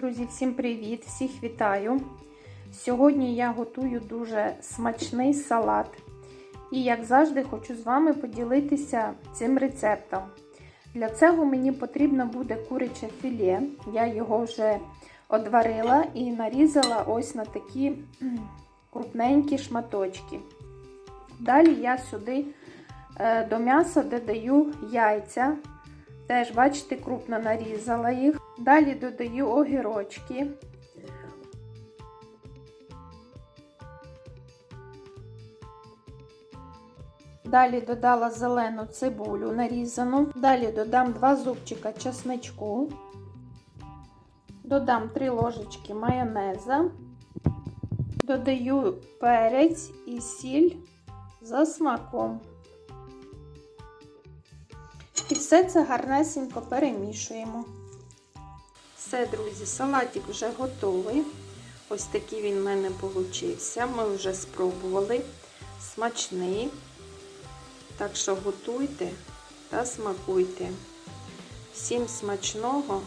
Друзі, всім привіт! Всіх вітаю! Сьогодні я готую дуже смачний салат. І, як завжди, хочу з вами поділитися цим рецептом. Для цього мені потрібно буде куряче філе. Я його вже одварила і нарізала ось на такі крупненькі шматочки. Далі я сюди е, до м'яса додаю яйця. Теж, бачите, крупно нарізала їх. Далі додаю огірочки. Далі додала зелену цибулю нарізану. Далі додам 2 зубчика чесничку. Додам 3 ложечки майонеза. Додаю перець і сіль за смаком. І все це гарнесенько перемішуємо. Все, друзі, салатик вже готовий. Ось такий він в мене получився. Ми вже спробували. Смачний. Так що готуйте та смакуйте. Всім смачного